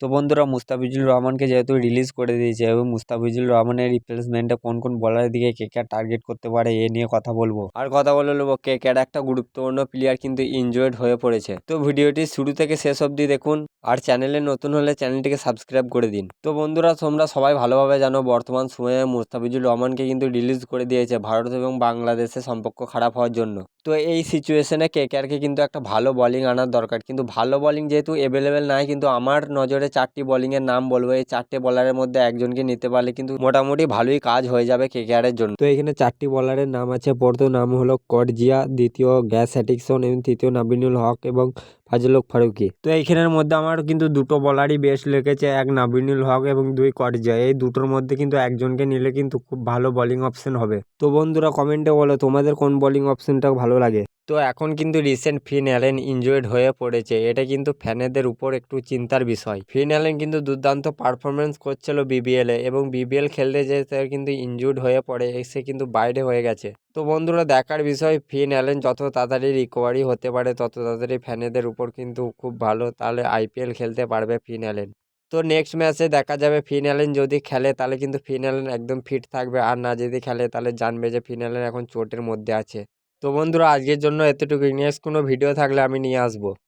তো বন্ধুরা মুস্তাফিজুর রহমানকে যেহেতু রিলিজ করে দিয়েছে এবং মুস্তাফিজুর রহমানের রিপ্লেসমেন্টে কোন কোন বলারের দিকে কে কে টার্গেট করতে পারে, এ নিয়ে কথা বলব। আর কথা বলে নেব কেকেআর একটা গুরুত্বপূর্ণ প্লেয়ার কিন্তু ইনজয়েড হয়ে পড়েছে। তো ভিডিওটি শুরু থেকে শেষ অবধি দেখুন, আর চ্যানেলে নতুন হলে চ্যানেলটিকে সাবস্ক্রাইব করে দিন। তো বন্ধুরা, তোমরা সবাই ভালোভাবে জানো, বর্তমান সময়ে মুস্তাফিজুর রহমানকে কিন্তু রিলিজ করে দিয়েছে ভারত এবং বাংলাদেশের সম্পর্ক খারাপ হওয়ার জন্য। তো এই সিচুয়েশনে কেকেআরকে কিন্তু একটা ভালো বলিং আনার দরকার। কিন্তু ভালো বলিং যেহেতু অ্যাভেলেবেল নাই, কিন্তু আমার নজরে চারটি বলিংয়ের নাম বলব। এই চারটি বলারের মধ্যে একজনকে নিতে পারলে কিন্তু মোটামুটি ভালোই কাজ হয়ে যাবে কেকেআরের জন্য। তো এখানে চারটি বলারের নাম আছে। প্রথম নাম হলো কর্জিয়া, দ্বিতীয় গ্যাস হ্যাটিকসন এবং তৃতীয় নাবিনুল হক এবং ফাজলুক ফারুকি। তো এইখানের মধ্যে আমার কিন্তু দুটো বলারই বেশ লেগেছে, এক নাবিনুল হক এবং দুই করজা এই দুটোর মধ্যে কিন্তু একজনকে নিলে কিন্তু খুব ভালো বলিং অপশন হবে। তো বন্ধুরা কমেন্টে বলো তোমাদের কোন বলিং অপশনটা ভালো লাগে? তো এখন কিন্তু রিসেন্ট ফিন অ্যালেন ইনজয়েড হয়ে পড়েছে। এটা কিন্তু ফ্যানেদের উপর একটু চিন্তার বিষয়। ফিন অ্যালেন কিন্তু দুর্দান্ত পারফরমেন্স করছিল বিবিএলে এবং বিবিএল খেলতে যেতে কিন্তু ইনজুর্ড হয়ে পড়ে এসে কিন্তু বাইরে হয়ে গেছে। তো বন্ধুরা, দেখার বিষয় ফিন অ্যালেন যত তাড়াতাড়ি রিকভারি হতে পারে, তত তাড়াতাড়ি ফ্যানেদের উপর কিন্তু খুব ভালো তাহলে আইপিএল খেলতে পারবে ফিন অ্যালেন তো নেক্সট ম্যাচে দেখা যাবে ফিন অ্যালেন যদি খেলে, তাহলে কিন্তু ফিন অ্যালেন একদম ফিট থাকবে। আর না যদি খেলে, তাহলে জানবে যে ফিন অ্যালেন এখন চোটের মধ্যে আছে। তো বন্ধুরা আজকের জন্য এতটুকুই। নেক্সট কোনো ভিডিও থাকলে আমি নিয়ে আসব।